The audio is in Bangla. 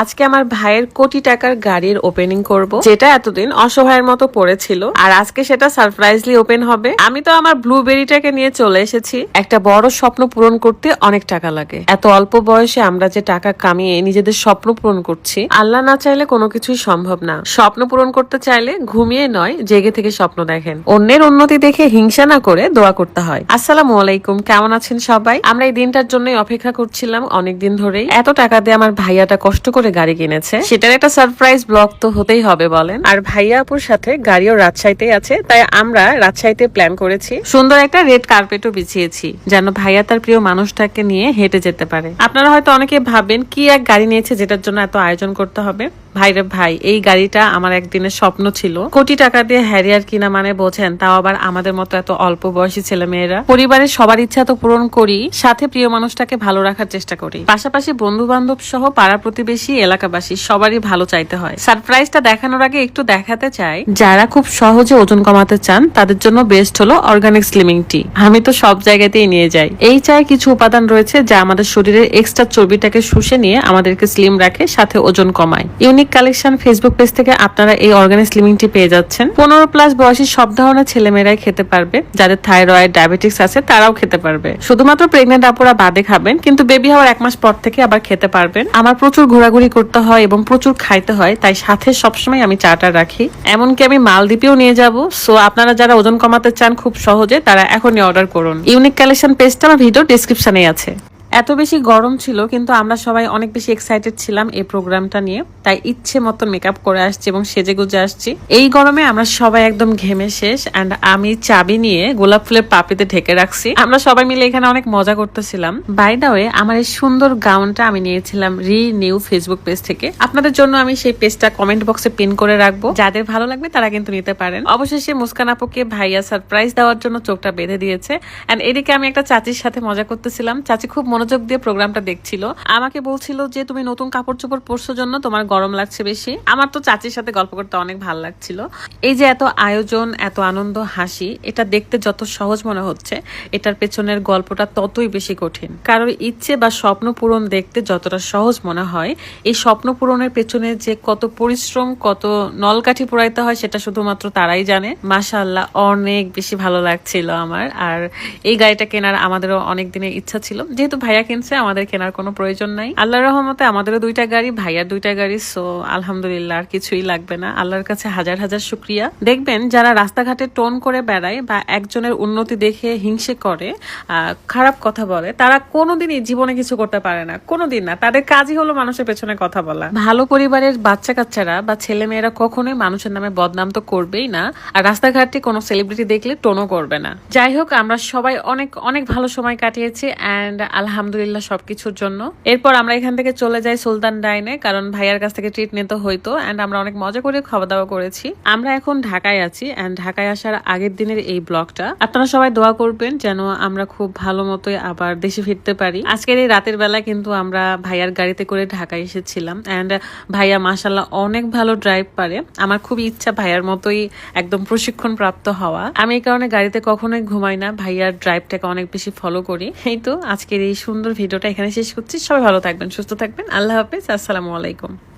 আজকে আমার ভাইয়ের কোটি টাকার গাড়ির ওপেনিং করব। যেটা এতদিন অসহায়ের মতো পড়েছিল। আর আজকে সেটা সারপ্রাইজলি ওপেন হবে। আমি তো আমার ব্লুবেরিটাকে নিয়ে চলে এসেছি। একটা বড় স্বপ্ন পূরণ করতে অনেক টাকা লাগে। এত অল্প বয়সে আমরা যে টাকা কামিয়ে নিজেদের স্বপ্ন পূরণ করছি, আল্লাহ না চাইলে কোনো কিছুই সম্ভব না। স্বপ্ন পূরণ করতে চাইলে ঘুমিয়ে নয়, জেগে থেকে স্বপ্ন দেখেন। অন্যের উন্নতি দেখে হিংসা না করে দোয়া করতে হয়। আসসালামু আলাইকুম, কেমন আছেন সবাই? আমরা এই দিনটার জন্যই অপেক্ষা করছিলাম অনেক দিন ধরেই। এত টাকা দিয়ে আমার ভাইয়াটা কষ্ট করে গাড়ি কিনেছে। সেটার একটা সারপ্রাইজ ব্লক তো হতেই হবে বলেন। আর ভাইয়া আপুর সাথে গাড়িও রাজশাহীতেই আছে তাই আমরা রাজশাহীতে প্ল্যান করেছি। সুন্দর একটা রেড কার্পেটও বিছিয়েছি যেন ভাইয়া তার প্রিয় মানুষটাকে নিয়ে হেঁটে যেতে পারে। আপনারা হয়তো অনেকে ভাবেন কি এক গাড়ি নিয়েছে যেটার জন্য এত আয়োজন করতে হবে? ভাইরে ভাই, এই গাড়িটা আমার একদিনের স্বপ্ন ছিল। কোটি টাকা দিয়ে হ্যারিয়ার কিনা মানে বোঝেন, তাও আবার আমাদের মতো এত অল্প বয়সী ছেলে মেয়েরা পরিবারের সবার ইচ্ছা তো পূরণ করি, সাথে প্রিয় মানুষটাকে ভালো রাখার চেষ্টা করি। পাশাপাশি বন্ধু বান্ধব সহ পাড়া প্রতিবেশী, এলাকাবাসী, সবারই ভালো চাইতে হয়। সারপ্রাইজটা দেখানোর আগে একটু দেখাতে চাই, যারা খুব সহজে ওজন কমাতে চান, তাদের জন্য বেস্ট হলো অর্গানিক স্লিমিং টি। আমি তো সব জায়গাতেই নিয়ে যাই। এই চায়ে কিছু উপাদান রয়েছে যা আমাদের শরীরের এক্সট্রা চর্বিটাকে শুষে নিয়ে আমাদেরকে স্লিম রাখে, সাথে ওজন কমায়। ইউনিক কালেকশন ফেসবুক পেজ থেকে আপনারা এই অর্গানিক স্লিমিং টি পেয়ে যাচ্ছেন। পনেরো প্লাস বয়সী সব ধরনের ছেলেমেয়েরাই খেতে পারবে। যাদের থাইরয়েড, ডায়াবেটিস আছে, তারাও খেতে পারবে। শুধুমাত্র প্রেগনেন্ট আপুরা বাদে খাবেন, কিন্তু বেবি হওয়ার এক মাস পর থেকে আবার খেতে পারবেন। আমার প্রচুর ঘোরাঘুরি করতে হয় এবং প্রচুর খাইতে হয়, তাই সাথে সবসময় আমি চাটা রাখি। এমনকি আমি মালদ্বীপেও নিয়ে যাব। সো আপনারা যারা ওজন কমাতে চান, খুব সহজে তারা এখনই অর্ডার করুন। ইউনিক কালেকশন পেজটা আমার ভিডিও ডিসক্রিপশনে আছে। এত বেশি গরম ছিল, কিন্তু আমরা সবাই অনেক বেশি এক্সাইটেড ছিলাম এই প্রোগ্রামটা নিয়ে। তাই ইচ্ছে মতো মেকআপ করে আসছি এবং সেজে গুজে আসছি। এই গরমে আমরা সবাই একদম ঘেমে শেষ অ্যান্ড আমি চাবি নিয়ে গোলাপ ফুলের পাপড়িতে ঢেকে রাখছি। আমরা সবাই মিলে এখানে অনেক মজা করতেছিলাম। বাই দা ওয়ে আমার এই সুন্দর গাউনটা আমি নিয়েছিলাম রি নিউ ফেসবুক পেজ থেকে। আপনাদের জন্য আমি সেই পেজটা কমেন্ট বক্সে পিন করে রাখব। যাদের ভালো লাগবে, তারা কিন্তু নিতে পারেন। অবশেষে মুস্কান আপুকে ভাইয়া সারপ্রাইজ দেওয়ার জন্য চোখটা বেঁধে দিয়েছে। অ্যান্ড এদিকে আমি একটা চাচির সাথে মজা করতেছিলাম। চাচি খুব মনোযোগ দিয়ে প্রোগ্রামটা দেখছিল। আমাকে বলছিল যে, তুমি নতুন কাপড় চোপড় পরছো জন্য তোমার গরম লাগছে বেশি। আমার তো চাচির সাথে গল্প করতে অনেক ভালো লাগছিল। এই যে এত আয়োজন, এত আনন্দ, হাসি, এটা দেখতে যত সহজ মনে হচ্ছে, এটার পেছনের গল্পটা ততই বেশি কঠিন। কারোর ইচ্ছে বা স্বপ্ন পূরণ দেখতে যতটা সহজ মনে হয়, এই স্বপ্ন পূরণের পেছনে যে কত পরিশ্রম, কত নলকাঠি পোড়াইতে হয়, সেটা শুধুমাত্র তারাই জানে। মাশাআল্লাহ, অনেক বেশি ভালো লাগছিল আমার। আর এই গাড়িটা কেনার আমাদেরও অনেক দিনের ইচ্ছা ছিল। যেহেতু ভাইয়া কিনছে, আমাদের কেনার কোনো প্রয়োজন নাই। আল্লাহর রহমতে আমাদেরও দুইটা গাড়ি ভাইয়ার দুইটা গাড়ি সো আলহামদুলিল্লাহ আর কিছুই লাগবে না। আল্লাহর কাছে হাজার হাজার শুক্রিয়া। দেখবেন যারা রাস্তাঘাটে টোন করে বেড়ায় বা একজনের উন্নতি দেখে হিংসে করে খারাপ কথা বলে, তারা কোনোদিনই জীবনে কিছু করতে পারে না। কোনোদিন না। তাদের কাজই হলো মানুষের পেছনে কথা বলা। ভালো পরিবারের বাচ্চা কাচ্চারা বা ছেলে মেয়েরা কখনোই মানুষের নামে বদনাম তো করবেই না, আর রাস্তাঘাটে কোনো সেলিব্রিটি দেখলে টোনও করবে না। যাই হোক, আমরা সবাই অনেক অনেক ভালো সময় কাটিয়েছি অ্যান্ড আলহামদুলিল্লাহ সবকিছুর জন্য। এরপর আমরা এখান থেকে চলে যাই সুলতান ডাইনে, কারণ ভাইয়ার কাছ থেকে ট্রিট নিতে হইতো অ্যান্ড আমরা অনেক মজা করে খাওয়া দাওয়া করেছি। আমরা এখন ঢাকায় আছি অ্যান্ড ঢাকায় আসার আগের দিনের এই ব্লগটা। আপনারা সবাই দোয়া করবেন যেন আমরা খুব ভালো মতোই আবার দেশে ফিরতে পারি। আজকের এই রাতের বেলা কিন্তু আমরা ভাইয়ার গাড়িতে করে ঢাকায় এসেছিলাম অ্যান্ড ভাইয়া মাসাল্লাহ অনেক ভালো ড্রাইভ পারে। আমার খুব ইচ্ছা ভাইয়ার মতোই একদম প্রশিক্ষণ প্রাপ্ত হওয়া। আমি এই কারণে গাড়িতে কখনোই ঘুমাই না, ভাইয়ার ড্রাইভটাকে অনেক বেশি ফলো করি। এই তো আজকের এই সুন্দর ভিডিওটা এখানে শেষ করছি। সবাই ভালো থাকবেন সুস্থ থাকবেন। আল্লাহ হাফিজ আসসালামু আলাইকুম।